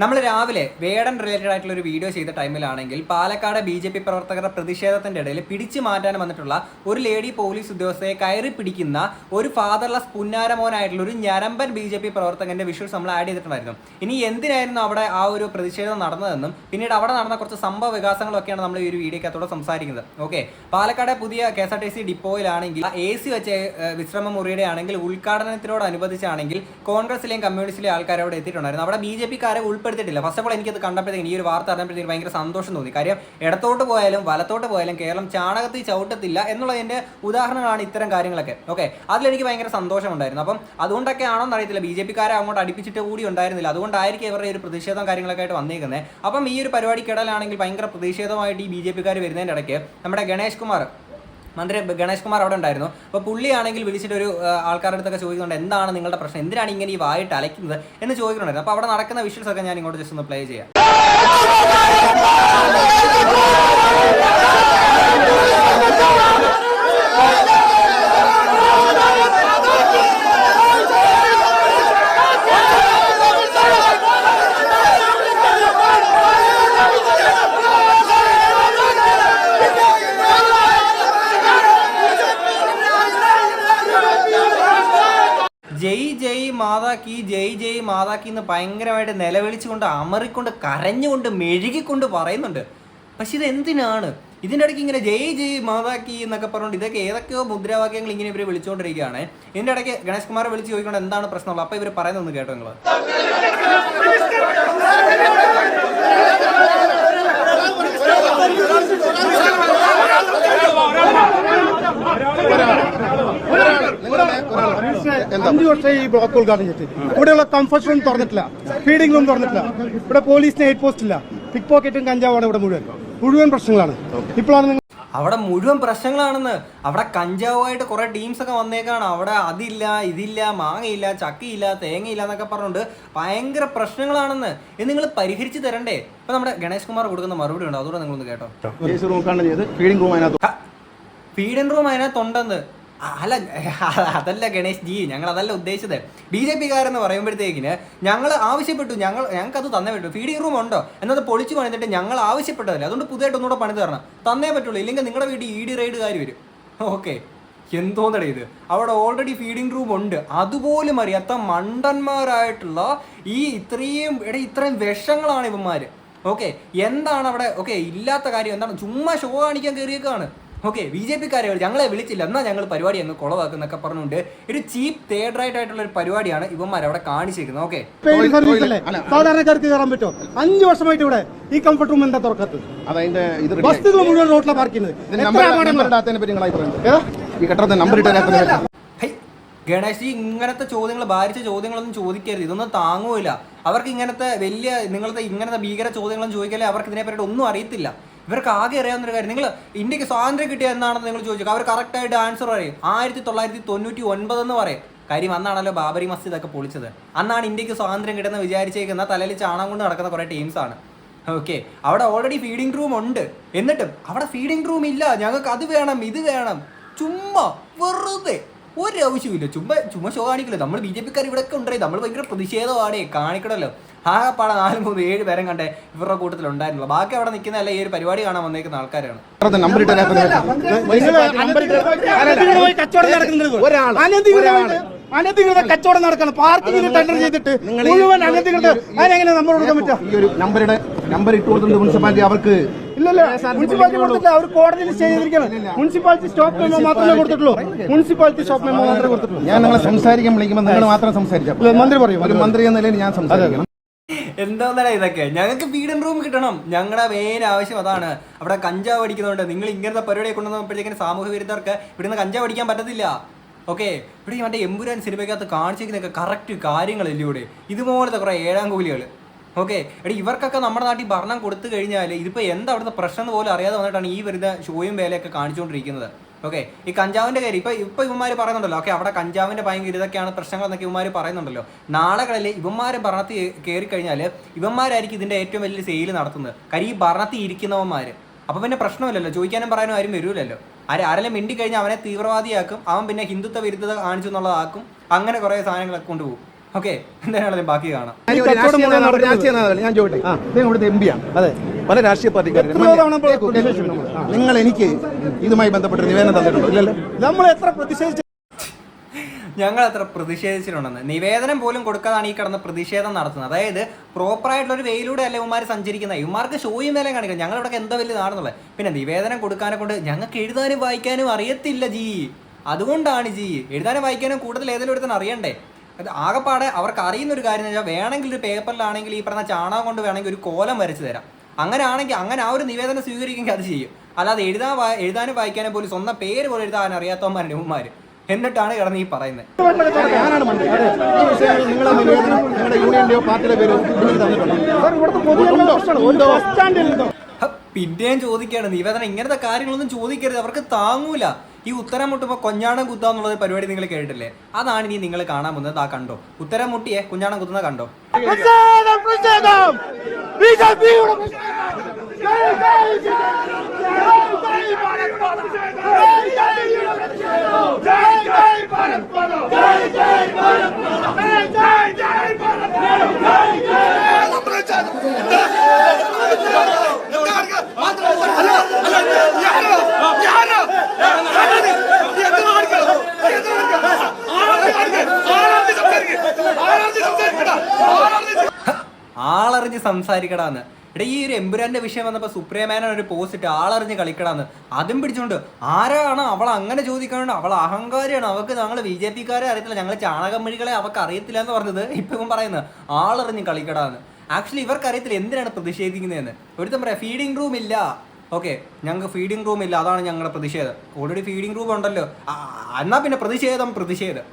നമ്മൾ രാവിലെ വേടൻ റിലേറ്റഡ് ആയിട്ടുള്ള ഒരു വീഡിയോ ചെയ്ത ടൈമിലാണെങ്കിൽ പാലക്കാട് ബി ജെ പി പ്രവർത്തകരുടെ പ്രതിഷേധത്തിന്റെ ഇടയിൽ പിടിച്ചു മാറ്റാൻ വന്നിട്ടുള്ള ഒരു ലേഡി പോലീസ് ഉദ്യോഗസ്ഥയെ കയറി പിടിക്കുന്ന ഒരു ഫാദർലെസ് പുന്നാരമോനായിട്ടുള്ള ഒരു ഞരമ്പൻ ബി ജെ പി പ്രവർത്തകന്റെ വിഷ്വൽസ് നമ്മൾ ആഡ് ചെയ്തിട്ടുണ്ടായിരുന്നു. ഇനി എന്തിനായിരുന്നു അവിടെ ആ ഒരു പ്രതിഷേധം നടന്നതെന്നും പിന്നീട് അവിടെ നടന്ന കുറച്ച് സംഭവ വികാസങ്ങളൊക്കെയാണ് നമ്മൾ ഈ ഒരു വീഡിയോക്കകത്തോടെ സംസാരിക്കുന്നത്. ഓക്കെ പാലക്കാട് പുതിയ K S R T C ഡിപ്പോയിലാണെങ്കിൽ A C വെച്ച വിശ്രമ മുറിയുടെ ആണെങ്കിൽ ഉദ്ഘാടനത്തിനോടനുബന്ധിച്ചാണെങ്കിൽ കോൺഗ്രസിലെയും കമ്മ്യൂണിസ്റ്റിലെയും ആൾക്കാർ അവിടെ എത്തിയിട്ടുണ്ടായിരുന്നു. അവിടെ ബി ജെ പിക്കാരെ ഉൾപ്പെടുത്തിയിട്ടില്ല. ഫസ്റ്റ് ഓഫ് ഓൾ എനിക്കത് കണ്ടപ്പോഴത്തേക്കും ഈ ഒരു വാർത്ത അറിഞ്ഞപ്പോഴത്തേക്കും ഭയങ്കര സന്തോഷം തോന്നി. കാര്യം ഇടത്തോട്ട് പോയാലും വലത്തോട്ട് പോയാലും കേരളം ചാണകത്തിൽ ചവിട്ടത്തില്ല എന്നുള്ളതിന്റെ ഉദാഹരണങ്ങളാണ് ഇത്തരം കാര്യങ്ങളൊക്കെ. ഓക്കെ അതിലെനിക്ക് ഭയങ്കര സന്തോഷമുണ്ടായിരുന്നു. അപ്പം അതുകൊണ്ടൊക്കെ ആണോ എന്നറിയത്തില്ല. ബി ജെ പിക്കാരെ അങ്ങോട്ട് അടിപ്പിച്ചിട്ട് കൂടി ഉണ്ടായിരുന്നില്ല. അതുകൊണ്ടായിരിക്കും ഇവരുടെ ഒരു പ്രതിഷേധം കാര്യങ്ങളൊക്കെ ആയിട്ട് വന്നേക്കുന്നത് അപ്പം ഈ ഒരു പരിപാടിക്കിടയിലാണെങ്കിൽ ഭയങ്കര പ്രതിഷേധമായിട്ട് ഈ ബി ജെ പിക്കാർ വരുന്നതിന്റെ ഇടയ്ക്ക് നമ്മുടെ ഗണേഷ് കുമാർ മന്ത്രി ഗണേഷ് കുമാർ അവിടെ ഉണ്ടായിരുന്നു. അപ്പോൾ പുള്ളിയാണെങ്കിൽ വിളിച്ചിട്ട് ഒരു ആൾക്കാരുടെ അടുത്തൊക്കെ ചോദിക്കുന്നുണ്ട് എന്താണ് നിങ്ങളുടെ പ്രശ്നം? എന്തിനാണ് ഇങ്ങനെ ഈ വായിട്ട് അലയ്ക്കുന്നത് എന്ന് ചോദിക്കുന്നുണ്ടായിരുന്നു. അപ്പോൾ അവിടെ നടക്കുന്ന വിഷ്വൽസ് ഒക്കെ ഞാൻ ഇങ്ങോട്ട് ജസ്റ്റ് ഒന്ന് പ്ലേ ചെയ്യാം. ജയ് ജയ് മാതാ കി ജയ് ജയ് മാതാ കി എന്ന് ഭയങ്കരമായിട്ട് നിലവിളിച്ചുകൊണ്ട് അമറിക്കൊണ്ട് കരഞ്ഞുകൊണ്ട് മെഴുകിക്കൊണ്ട് പറയുന്നുണ്ട്. പക്ഷെ ഇത് എന്തിനാണ്? ഇതിന്റെ ഇടയ്ക്ക് ഇങ്ങനെ ജയ് ജയ് മാതാക്കി എന്നൊക്കെ പറഞ്ഞുകൊണ്ട് ഇതൊക്കെ ഏതൊക്കെയോ മുദ്രാവാക്യങ്ങൾ ഇങ്ങനെ ഇവർ വിളിച്ചുകൊണ്ടിരിക്കുകയാണ് ഇതിന്റെ ഇടയ്ക്ക് ഗണേഷ് കുമാർ വിളിച്ച് ചോദിക്കൊണ്ട് എന്താണ് പ്രശ്നമുള്ളത്? അപ്പോൾ ഇവർ പറയുന്നൊന്ന് കേട്ടോ നിങ്ങൾ അഞ്ചു വർഷം ഈ ബ്ലോക്ക് ഉദ്ഘാടനം ചെയ്തിട്ട്. ഇവിടെയുള്ള കംഫർട്ട് റൂം തുറന്നിട്ടില്ല. ഫീഡിംഗ് റൂം തുറന്നിട്ടില്ല. ഇവിടെ പോലീസിന് എയ്റ്റ് പോസ്റ്റ് ഇല്ല. പിക് പോക്കറ്റും കഞ്ചാവാണ് ഇവിടെ മുഴുവൻ. മുഴുവൻ പ്രശ്നങ്ങളാണ്. ഇപ്പോഴാണ് നിങ്ങൾ അവിടെ മുഴുവൻ പ്രശ്നങ്ങളാണെന്ന്. അവിടെ കഞ്ചാവുമായിട്ട് കുറെ ടീംസ് ഒക്കെ വന്നേക്കാണ്. അവിടെ അതില്ല ഇതില്ല മാങ്ങയില്ല ചക്കയില്ല തേങ്ങയില്ല എന്നൊക്കെ പറഞ്ഞുകൊണ്ട് ഭയങ്കര പ്രശ്നങ്ങളാണെന്ന്. ഇത് നിങ്ങൾ പരിഹരിച്ചു തരണ്ടേ? ഇപ്പൊ നമ്മുടെ ഗണേഷ് കുമാർ കൊടുക്കുന്ന മറുപടി ഉണ്ട്? അതുകൂടെ നിങ്ങളൊന്ന് കേട്ടോ. ഫീഡിംഗ് റൂം അതിനകത്ത്. ഫീഡിംഗ് റൂം അതിനകത്തുണ്ടെന്ന്. അല്ല അതല്ല ഗണേഷ് ജി ഞങ്ങൾ അതല്ല ഉദ്ദേശിച്ചത്. ബി ജെ പിക്കാരെന്ന് പറയുമ്പോഴത്തേക്കിന് ഞങ്ങൾ ആവശ്യപ്പെട്ടു ഞങ്ങൾ ഞങ്ങൾക്ക് അത് തന്നേ പറ്റൂ. ഫീഡിംഗ് റൂം ഉണ്ടോ? എന്നത് പൊളിച്ചു പണിതിട്ട് ഞങ്ങൾ ആവശ്യപ്പെട്ടതല്ല? അതുകൊണ്ട് പുതിയതായിട്ട് ഒന്നുകൂടെ പണിത് തരണം. തന്നേ പറ്റുള്ളൂ. ഇല്ലെങ്കിൽ നിങ്ങളുടെ വീട്ടിൽ ഇ ഡി റൈഡുകാർ വരും. ഓക്കെ. എന്തോന്നടേ ഇത്. അവിടെ ഓൾറെഡി ഫീഡിംഗ് റൂം ഉണ്ട്. അതുപോലും അറിയാത്ത മണ്ടന്മാരായിട്ടുള്ള ഈ ഇത്രയും എടേ ഇത്രയും വിഷങ്ങളാണ് ഇവന്മാർ ഓക്കെ. എന്താണ് അവിടെ ഓക്കെ ഇല്ലാത്ത കാര്യം എന്താണ്? ചുമ്മാ ഷോ കാണിക്കാൻ കയറിയേക്കാണ് ഓക്കെ ബി ജെ പിക്കാരെ ഞങ്ങളെ വിളിച്ചില്ല. എന്നാൽ ഞങ്ങൾ പരിപാടി അങ്ങ് കുളവാക്കുന്നൊക്കെ പറഞ്ഞുകൊണ്ട് ഒരു ചീപ്പ് തേർഡ് റൈറ്റ് ആയിട്ടുള്ള ഒരു പരിപാടിയാണ് ഇവന്മാർ അവിടെ കാണിച്ചിരിക്കുന്നത്. ഓക്കെ. സാധാരണക്കാർക്ക് കയറാൻ പറ്റുമോ? അഞ്ചു വർഷമായിട്ട് ഇവിടെ ഈ കംഫർട്ട് റൂം എന്താ തുറക്കത്ത് മുഴുവൻ റോട്ടിലാണ് പാർക്ക് ചെയ്യുന്നത്. പറ്റി പറയുന്നത് ഈ നമ്പർ ഗണേഷ് ഈ ഇങ്ങനത്തെ ചോദ്യങ്ങൾ ഭാരിച്ച ചോദ്യങ്ങളൊന്നും ചോദിക്കരുത്. ഇതൊന്നും താങ്ങൂല. അവർക്ക് ഇങ്ങനത്തെ വലിയ നിങ്ങളത്തെ ഇങ്ങനത്തെ ഭീകര ചോദ്യങ്ങളൊന്നും ചോദിക്കലേ അവർക്ക് ഇതിനെപ്പറ്റി ഒന്നും അറിയത്തില്ല. ഇവർക്ക് ആകെ അറിയാവുന്ന ഒരു കാര്യം നിങ്ങൾ ഇന്ത്യയ്ക്ക് സ്വാതന്ത്ര്യം കിട്ടിയ എന്നാണെന്ന് നിങ്ങൾ ചോദിച്ചു? അവർ കറക്റ്റായിട്ട് ആൻസർ പറയും. ആയിരത്തി തൊള്ളായിരത്തി തൊണ്ണൂറ്റി ഒൻപത് എന്ന് പറയും. കാര്യം അന്നാണല്ലോ ബാബരി മസ്ജിദ് ഒക്കെ പൊളിച്ചത്. അന്നാണ് ഇന്ത്യയ്ക്ക് സ്വാതന്ത്ര്യം കിട്ടുന്ന വിചാരിച്ചേക്കുന്ന തലയിൽ ചാണകം കൊണ്ട് നടക്കുന്ന കുറേ ടീംസാണ് ഓക്കെ അവിടെ ഓൾറെഡി ഫീഡിംഗ് റൂം ഉണ്ട്. എന്നിട്ടും അവിടെ ഫീഡിംഗ് റൂം ഇല്ല. ഞങ്ങൾക്ക് അത് വേണം ഇത് വേണം. ചുമ്മാ വെറുതെ ഒരു ആവശ്യമില്ല ചുമ്മാ ചുമ്മാ ഷോ കാണിക്കില്ല. നമ്മൾ ബി ജെ പിക്കാർ ഇവിടെ ഒക്കെ ഉണ്ടായി നമ്മൾ ഭയങ്കര പ്രതിഷേധമാടേ കാണിക്കണമല്ലോ ആകെപ്പാടെ നാല് മൂന്ന് ഏഴ് പേരും കണ്ടേ ഇവരുടെ കൂട്ടത്തിൽ ഉണ്ടായിരുന്നു ബാക്കി അവിടെ നിൽക്കുന്നതല്ല ഈ ഒരു പരിപാടി കാണാൻ വന്നേക്കുന്ന ആൾക്കാരാണ്. അനധികൃത കച്ചവടം നടക്കണം. പാർക്കിങ്ങിന് ടെൻഡർ ചെയ്തിട്ട് മുഴുവൻ അനധികൃത അതിനെങ്ങനെ നമ്മൾ കൊടുക്കാൻ പറ്റുക? ഈ ഒരു നമ്പറുടെ നമ്പർ ഇട്ട് കൊടുത്തിട്ടുണ്ട് മുനിസിപ്പാലിറ്റി അവർക്ക് ഇല്ലല്ല മുനിസിപ്പാലിറ്റി കൊടുത്തിട്ടില്ല അവർ കോടതിയിൽ സ്റ്റേ ചെയ്തിരിക്കണം മുനിസിപ്പാലിറ്റി സ്റ്റോപ്പ് മെമ്മോ മാത്രമേ കൊടുത്തിട്ടുള്ളൂ. മുനിസിപ്പാലിറ്റി സ്റ്റോപ്പ് മെമ്മോ മാത്രമേ കൊടുത്തിട്ടുള്ളൂ. ഞാൻ നിങ്ങളെ സംസാരിക്കാൻ വിളിക്കുമ്പോൾ നിങ്ങൾ മാത്രം സംസാരിച്ചാൽ ഇല്ല, മന്ത്രി പറയും ഒരു മന്ത്രി എന്ന നിലയിൽ ഞാൻ സംസാരിക്കണം. എന്താന്നല്ല ഇതൊക്കെ? ഞങ്ങൾക്ക് വീടും റൂം കിട്ടണം. ഞങ്ങളുടെ മെയിൻ ആവശ്യം അതാണ്. അവിടെ കഞ്ചാവ് അടിക്കുന്നുണ്ട് നിങ്ങൾ ഇങ്ങനത്തെ പരിപാടി കൊണ്ടുവന്നപ്പോഴത്തേക്കും സാമൂഹ്യ വിരുദ്ധർക്ക് ഇവിടുന്ന് കഞ്ചാവ് അടിക്കാൻ പറ്റത്തില്ല. ഓക്കെ ഇവിടെ മറ്റേ എമ്പുരാൻ സിനിമയ്ക്കകത്ത് കാണിച്ചിരിക്കുന്നൊക്കെ കറക്റ്റ് കാര്യങ്ങളല്ലേ ഇവിടെ ഇതുപോലത്തെ കുറേ ഏഴാം കൂലികൾ ഓക്കെ എടി ഇവർക്കൊക്കെ നമ്മുടെ നാട്ടിൽ ഭരണം കൊടുത്തു കഴിഞ്ഞാൽ ഇതിപ്പോൾ എന്താ അവിടുത്തെ പ്രശ്നം പോലും അറിയാതെ വന്നിട്ടാണ് ഈ വരുന്ന ഷോയും വേലയൊക്കെ കാണിച്ചുകൊണ്ടിരിക്കുന്നത്. ഓക്കെ ഈ കഞ്ചാവിന്റെ കാര്യം ഇപ്പോൾ ഇപ്പോൾ ഇവന്മാർ പറയുന്നുണ്ടല്ലോ ഓക്കെ അവിടെ കഞ്ചാവിന്റെ ഭയങ്കര ഇതൊക്കെയാണ് പ്രശ്നങ്ങൾ എന്നൊക്കെ ഇവന്മാർ പറയുന്നുണ്ടല്ലോ നാളെകളിൽ ഇവന്മാർ ഭരണത്തിൽ കയറി കഴിഞ്ഞാൽ ഇവന്മാരായിരിക്കും ഇതിന്റെ ഏറ്റവും വലിയ സെയിൽ നടത്തുന്നത്. കാര്യം ഈ ഭരണത്തിൽ ഇരിക്കുന്നവന്മാർ അപ്പോൾ പിന്നെ പ്രശ്നമില്ലല്ലോ ചോദിക്കാനും പറയാനും ആരും വരില്ലല്ലോ ആര് ആരെല്ലാം മിണ്ടി കഴിഞ്ഞാൽ അവനെ തീവ്രവാദിയാക്കും അവൻ പിന്നെ ഹിന്ദുത്വ വിരുദ്ധത കാണിച്ചു എന്നുള്ളതാക്കും അങ്ങനെ കുറേ സാധനങ്ങളൊക്കെ കൊണ്ടുപോകും. ഓക്കെ എന്തായാലും ബാക്കി കാണാം. ഞാൻ. ഞാൻ ഇവിടുത്തെ എം പിയാണ് അതെ. പല രാഷ്ട്രീയ പാർട്ടിക്കാരും. നിങ്ങൾ എനിക്ക് ഇതുമായി ബന്ധപ്പെട്ട് നിവേദനം തന്നിട്ടുണ്ടോ? ഇല്ലല്ലോ? നമ്മൾ എത്ര പ്രതിഷേധിച്ചു ഞങ്ങൾ അത്ര പ്രതിഷേധിച്ചിട്ടുണ്ടെന്ന്. നിവേദനം പോലും കൊടുക്കാതാണ് ഈ കിടന്ന് പ്രതിഷേധം നടത്തുന്നത്. അതായത് പ്രോപ്പർ ആയിട്ടുള്ള ഒരു വെയിലൂടെ അല്ല ഇവന്മാർ സഞ്ചരിക്കുന്നത്? ഇവന്മാർക്ക് ഷോയും വേലയും കാണിക്കണം. ഞങ്ങൾ ഇവിടെ എന്താ വലിയ നാടെന്നുള്ളത്? പിന്നെ നിവേദനം കൊടുക്കാനെ കൊണ്ട് ഞങ്ങൾക്ക് എഴുതാനും വായിക്കാനും അറിയത്തില്ല ജി. അതുകൊണ്ടാണ് ജി. എഴുതാനും വായിക്കാനും കൂടുതൽ ഏതെങ്കിലും ഒരുത്തൻ അറിയണ്ടേ? ആകെപ്പാടെ അവർക്ക് അറിയുന്ന ഒരു കാര്യം എന്ന് വെച്ചാൽ വേണമെങ്കിൽ ഒരു പേപ്പറിലാണെങ്കിൽ ഈ പറഞ്ഞ ചാണകം കൊണ്ട് വേണമെങ്കിൽ ഒരു കോലം വരച്ച് തരാം. അങ്ങനെ ആണെങ്കിൽ അങ്ങനെ ആ ഒരു നിവേദനം സ്വീകരിക്കുമെങ്കിൽ അത് ചെയ്യും. അല്ലാതെ എഴുതാൻ എഴുതാനും വായിക്കാനും പോലും സ്വന്തം പേര് പോലും എഴുതാൻ അറിയാത്തവന്മാരുടെ ഉമ്മാർ എന്നിട്ടാണ് കിടന്ന് ഈ പറയുന്നത്. പിന്നെയും ചോദിക്കുകയാണ്. നിവേദനം ഇങ്ങനത്തെ കാര്യങ്ങളൊന്നും ചോദിക്കരുത്. അവർക്ക് താങ്ങൂല. ഈ ഉത്തരം മുട്ടുമ്പോൾ കൊഞ്ഞാണം കുത്തുക എന്നുള്ളത് പരിപാടി നിങ്ങൾ കേട്ടിട്ടില്ലേ അതാണ് ഇനി നിങ്ങൾ കാണാൻ പോകുന്നത് ആ കണ്ടോ ഉത്തരം മുട്ടിയെ കുഞ്ഞാണം കുത്തുന്ന കണ്ടോ ജയ് ജയ് ബിജെപിയുടെ ആളറിഞ്ഞ് സംസാരിക്കടാന്ന്. എടാ ഈ ഒരു എമ്പുരാന്റെ വിഷയം വന്നപ്പോൾ സുപ്രിയമേനൻ ഒരു പോസ്റ്റ് ആളറിഞ്ഞ് കളിക്കടാന്ന്. അതും പിടിച്ചുകൊണ്ട് ആരാണ് അവൾ അങ്ങനെ ചോദിക്കാണ്ട്? അവൾ അഹങ്കാരിയാണ്. അവൾക്ക് ഞങ്ങൾ ബി ജെ പിക്കാരെ അറിയത്തില്ല. ഞങ്ങൾ ചാണകമഴികളെ അവൾക്ക് അറിയത്തില്ല എന്ന് പറഞ്ഞത്. ഇപ്പം പറയുന്നത് ആളറിഞ്ഞ് കളിക്കടാന്ന്. ആക്ച്വലി ഇവർക്ക് അറിയത്തില്ല. എന്തിനാണ് പ്രതിഷേധിക്കുന്നതെന്ന്. ഒരുത്തം പറയാം ഫീഡിംഗ് റൂം ഇല്ല. ഓക്കെ ഞങ്ങൾക്ക് ഫീഡിംഗ് റൂം ഇല്ല. അതാണ് ഞങ്ങളുടെ പ്രതിഷേധം. ഓൾറെഡി ഫീഡിംഗ് റൂം ഉണ്ടല്ലോ. എന്നാൽ എന്നാ പിന്നെ പ്രതിഷേധം? പ്രതിഷേധം.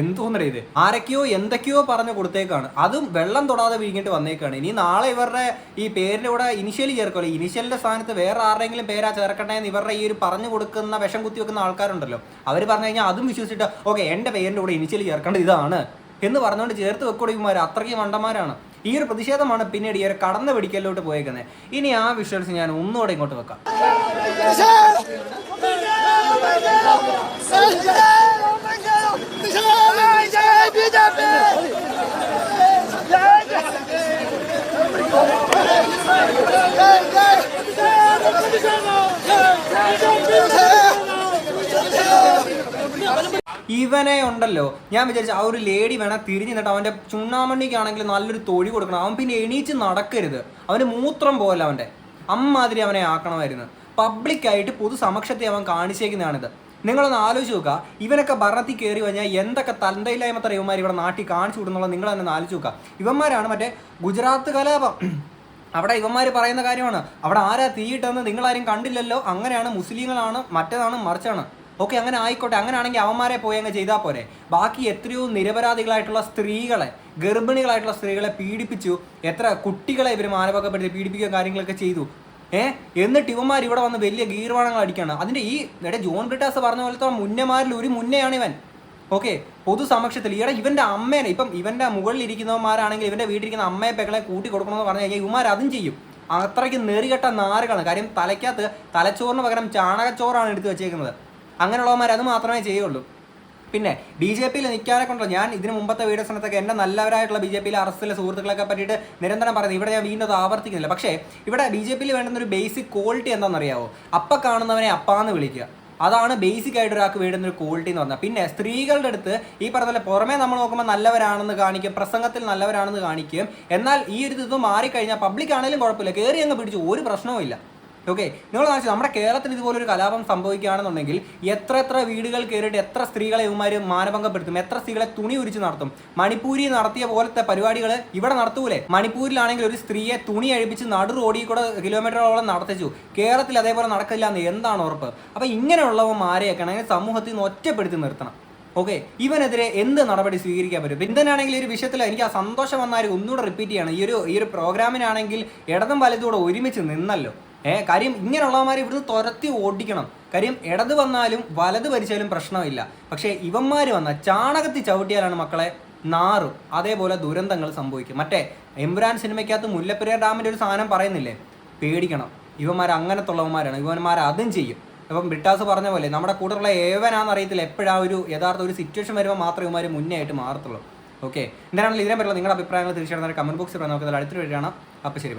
എന്തോന്നറിയ ഇത് ആരൊക്കെയോ എന്തൊക്കെയോ പറഞ്ഞു കൊടുത്തേക്കാണ്. അതും വെള്ളം തൊടാതെ വീങ്ങിട്ട് വന്നേക്കാണ്. ഇനി നാളെ ഇവരുടെ ഈ പേരിന്റെ കൂടെ ഇനിഷ്യലി ചേർക്കുമല്ലോ ഇനിഷ്യലിന്റെ സ്ഥാനത്ത് വേറെ ആരെങ്കിലും പേരാ ചേർക്കട്ടെ എന്ന് ഇവരുടെ ഈ ഒരു പറഞ്ഞു കൊടുക്കുന്ന വിഷം കുത്തി വെക്കുന്ന ആൾക്കാരുണ്ടല്ലോ. അവർ പറഞ്ഞു കഴിഞ്ഞാൽ അതും വിശ്വസിച്ചിട്ട് ഓക്കെ എന്റെ പേരിന്റെ കൂടെ ഇനിഷ്യലി ചേർക്കേണ്ടത് ഇതാണ് എന്ന് പറഞ്ഞുകൊണ്ട് ചേർത്ത് വെക്കുടിമാർ അത്രയ്ക്ക് മണ്ടന്മാരാണ്. ഈ ഒരു പ്രതിഷേധമാണ് പിന്നീട് ഈ ഒരു കടന്ന പിടിക്കലിലോട്ട് പോയേക്കുന്നത് ഇനി ആ വിഷ്വൽസ് ഞാൻ ഒന്നുകൂടെ ഇങ്ങോട്ട് വെക്കാം. ഇവനെ ഉണ്ടല്ലോ. ഞാൻ വിചാരിച്ചു ആ ഒരു ലേഡി വേണം തിരിഞ്ഞു നിന്നിട്ട് അവന്റെ ചുണ്ണാമണ്ണിക്കാണെങ്കിൽ നല്ലൊരു തൊഴി കൊടുക്കണം. അവൻ പിന്നെ എണീച്ച് നടക്കരുത്. അവന് മൂത്രം പോലെ അവന്റെ അമ്മാതിരി അവനെ ആക്കണമായിരുന്നു. പബ്ലിക്കായിട്ട് പൊതുസമക്ഷത്തെ അവൻ കാണിച്ചേക്കുന്നതാണിത്. നിങ്ങളൊന്ന് ആലോചിച്ച് നോക്കുക. ഇവനൊക്കെ ഭരണത്തിൽ കയറി കഴിഞ്ഞാൽ എന്തൊക്കെ തന്തയില്ലായ്മത്ര ഇവന്മാർ ഇവിടെ നാട്ടിൽ കാണിച്ചു വിടുന്നുള്ള നിങ്ങൾ തന്നെ ആലോചിച്ച് നോക്കുക. ഇവന്മാരാണ് മറ്റേ ഗുജറാത്ത് കലാപം. അവിടെ ഇവന്മാർ പറയുന്ന കാര്യമാണ്. അവിടെ ആരാ തീയിട്ടെന്ന് നിങ്ങളാരും കണ്ടില്ലല്ലോ. അങ്ങനെയാണ് മുസ്ലിങ്ങളാണ് മറ്റേതാണ് മറിച്ചാണ്. ഓക്കെ അങ്ങനെ ആയിക്കോട്ടെ. അങ്ങനെയാണെങ്കിൽ അവന്മാരെ പോയി അങ്ങ് ചെയ്താൽ പോരെ. ബാക്കി എത്രയോ നിരപരാധികളായിട്ടുള്ള സ്ത്രീകളെ ഗർഭിണികളായിട്ടുള്ള സ്ത്രീകളെ പീഡിപ്പിച്ചു. എത്ര കുട്ടികളെ ഇവർ മാനവകപ്പെടുത്തി പീഡിപ്പിക്കുക കാര്യങ്ങളൊക്കെ ചെയ്തു. ഏ? എന്നിട്ട് ഇവന്മാർ ഇവിടെ വന്ന് വലിയ ഗീർവാണങ്ങൾ അടിക്കാണ്. അതിന്റെ ഈ എടെ ജോൺ ബ്രിട്ടാസ് പറഞ്ഞ പോലത്തെ മുന്നമാരിൽ ഒരു മുന്നയാണ് ഇവൻ. ഓക്കെ? പൊതുസമക്ഷത്തിൽ. ഈടെ ഇവന്റെ അമ്മേനെ ഇപ്പം ഇവന്റെ മുകളിൽ ഇരിക്കുന്നവന്മാരാണെങ്കിൽ ഇവന്റെ വീട്ടിലിരിക്കുന്ന അമ്മയെ പെക്കളെ കൂട്ടി കൊടുക്കണമെന്ന് പറഞ്ഞു കഴിഞ്ഞാൽ ഇവന്മാർ അതും ചെയ്യും. അത്രയ്ക്ക് നെറികെട്ട നാറുകളാണ്. കാര്യം തലയ്ക്കകത്ത് തലച്ചോറിന് പകരം ചാണകച്ചോറാണ് എടുത്ത് വെച്ചേക്കുന്നത്. അങ്ങനെയുള്ളവന്മാർ അത് മാത്രമേ ചെയ്യുള്ളൂ. പിന്നെ ബി ജെ പിയിൽ നിൽക്കാനെ കൊണ്ടോ ഞാൻ ഇതിന് മുമ്പത്തെ വീഡിയോ സമയത്തൊക്കെ എന്റെ നല്ലവരായിട്ടുള്ള ബി ജെ പിയിലെ അറസ്റ്റിലെ സുഹൃത്തുക്കളൊക്കെ പറ്റിയിട്ട് നിരന്തരം പറയുന്നത്. ഇവിടെ ഞാൻ വീണ്ടും അത് ആവർത്തിക്കുന്നില്ല. പക്ഷേ ഇവിടെ ബി ജെ പിയിൽ വേണ്ടുന്ന ഒരു ബേസിക് ക്വാളിറ്റി എന്താണെന്നറിയാവോ? അപ്പ കാണുന്നവനെ അപ്പാന്ന് വിളിക്കുക. അതാണ് ബേസിക് ആയിട്ട് ഒരാൾക്ക് വേണ്ടുന്ന ഒരു ക്വാളിറ്റി എന്ന് പറഞ്ഞാൽ. പിന്നെ സ്ത്രീകളുടെ അടുത്ത് ഈ പറഞ്ഞ പോലെ പുറമേ നമ്മൾ നോക്കുമ്പോൾ നല്ലവരാണെന്ന് കാണിക്കും പ്രസംഗത്തിൽ നല്ലവരാണെന്ന് കാണിക്കും. എന്നാൽ ഈ ഒരു ഇത് മാറിക്കഴിഞ്ഞാൽ പബ്ലിക് ആണെങ്കിലും കുഴപ്പമില്ല. കയറി അങ്ങ് പിടിച്ചു ഒരു പ്രശ്നവും ഇല്ല ഓക്കെ നിങ്ങൾ കാണിച്ചു നമ്മുടെ കേരളത്തിൽ ഇതുപോലെ ഒരു കലാപം സംഭവിക്കുകയാണെന്നുണ്ടെങ്കിൽ എത്ര എത്ര വീടുകൾ കയറിയിട്ട് എത്ര സ്ത്രീകളെ ഇവന്മാർ മാനഭംഗപ്പെടുത്തും എത്ര സ്ത്രീകളെ തുണി ഉരിച്ച് നടത്തും. മണിപ്പൂരി നടത്തിയ പോലത്തെ പരിപാടികൾ ഇവിടെ നടത്തൂലേ? മണിപ്പൂരിലാണെങ്കിൽ ഒരു സ്ത്രീയെ തുണി അഴിപ്പിച്ച് നടു റോഡിൽ കൂടെ കിലോമീറ്ററോളം നടത്തിച്ചു. കേരളത്തിൽ അതേപോലെ നടക്കില്ല എന്ന് എന്താണ് ഉറപ്പ്? അപ്പം ഇങ്ങനെയുള്ളവന്മാരെയൊക്കെ ആണെങ്കിൽ സമൂഹത്തിൽ നിന്ന് ഒറ്റപ്പെടുത്തി നിർത്തണം. ഓക്കെ ഇവനെതിരെ എന്ത് നടപടി സ്വീകരിക്കാൻ പറ്റും? എന്തിനാണെങ്കിൽ ഈ ഒരു വിഷയത്തിൽ എനിക്ക് ആ സന്തോഷം വന്നാൽ ഒന്നുകൂടെ റിപ്പീറ്റ് ചെയ്യണം. ഈ ഒരു ഈ ഒരു പ്രോഗ്രാമിനാണെങ്കിൽ ഇടതും വലതുകൂടെ ഒരുമിച്ച് നിന്നല്ലോ. ഏ കാര്യം ഇങ്ങനെയുള്ളവന്മാരെ ഇവിടുന്ന് തുരത്തി ഓടിക്കണം. കാര്യം ഇടത് വന്നാലും വലത് ഭരിച്ചാലും പ്രശ്നമില്ല. പക്ഷേ ഇവന്മാർ വന്ന ചാണകത്തി ചവിട്ടിയാലാണ് മക്കളെ നാറും. അതേപോലെ ദുരന്തങ്ങൾ സംഭവിക്കും. മറ്റേ എംബുരാൻ സിനിമയ്ക്കകത്ത് മുല്ലപ്പെരിയാർ ഡാമിന്റെ ഒരു സാധനം പറയുന്നില്ലേ? പേടിക്കണം. ഇവന്മാർ അങ്ങനത്തുള്ളവന്മാരാണ്. ഇവന്മാർ അതും ചെയ്യും. അപ്പം ബ്രിട്ടാസ് പറഞ്ഞ പോലെ നമ്മുടെ കൂടെയുള്ള ഏവനാണെന്ന് അറിയത്തില്ല. എപ്പോഴാ ഒരു യഥാർത്ഥ ഒരു സിറ്റുവേഷൻ വരുമ്പോൾ മാത്രമേ ഇവന്മാർ മുന്നേ ആയിട്ട് മാറത്തുള്ളൂ. ഓക്കെ എന്തായാലും ഇതിനെ പറ്റിയുള്ള നിങ്ങളുടെ അഭിപ്രായങ്ങൾ തീർച്ചയായിട്ടും കമന്റ് ബോക്സിൽ നമുക്ക് അടുത്തൊരു വരികയാണ് അപ്പോൾ ശരി